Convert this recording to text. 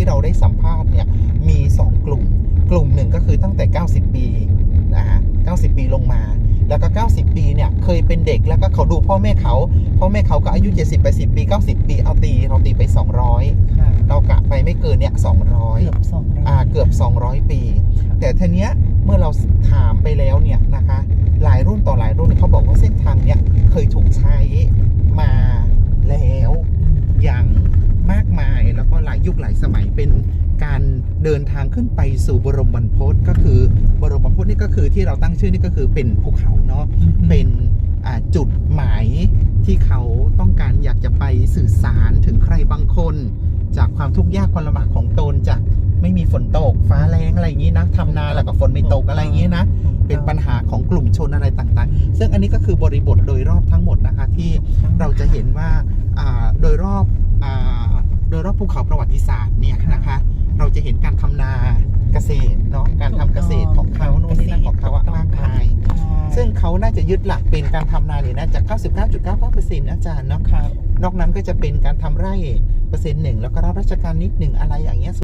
ที่เราได้สัมภาษณ์เนี่ยมี 2 กลุ่ม กลุ่มหนึ่งก็คือตั้งแต่ 90 ปีนะฮะ90 ปีลงมา แล้วก็ 90 ปีเนี่ยเคยเป็นเด็กแล้วก็เขาดูพ่อแม่เขา พ่อแม่เขาก็อายุ 70 80 ปี 90 ปีเอาตีเราตีไป 200ค่ะเรากะไปไม่เกินเนี่ยเกื200อบสองร้อยอ่าเกือบ 200 ปี แต่ทีเนี้ยเมื่อเราถามไปแล้วเนี่ยนะคะหลายรุ่นต่อหลายรุ่นเขาบอกว่าเส้นทางเนี้ยเคยถูกใช้มาแล้วอย่างมากมายแล้วก็หลา ยยุคหลายสมัยเป็นการเดินทางขึ้นไปสู่บรมบรรพตก็คือบรมบรรพตนี่ก็คือที่เราตั้งชื่อนี่ก็คือเป็นภูเขาเนาะเป็นอ่าจุดหมายที่เขาต้องการอยากจะไปสื่อสารถึงใครบางคน จากความทุกข์ยากความลำบากของตนจากไม่มีฝนตกฟ้าแรงอะไรอย่างนี้นะทำนาแล้วก็ฝนไม่ตกอะไรอย่างนี้นะเป็นปัญหาของกลุ่มชนอะไรต่างๆ ซึ่งอันนี้ก็คือบริบทโดยรอบทั้งหมดนะคะที่เราจะเห็นว่าอ่าโดยรอบอา โดยรอบภูเขาประวัติศาสตร์เนี่ยนะคะ เราจะเห็นการทำนาเกษตรเนาะการทำเกษตรของเขาโน่นนี่นั่นของเขาอะมากมาย ซึ่งเขาน่าจะยึดหลักเป็นการทำนาเนี่ยนะจาก 99.99%อาจารย์เนาะครับนอกนั้นก็จะเป็นการทำไร่เปอร์เซ็นต์หนึ่งแล้วก็รับราชการนิดหนึ่งอะไรอย่างเงี้ย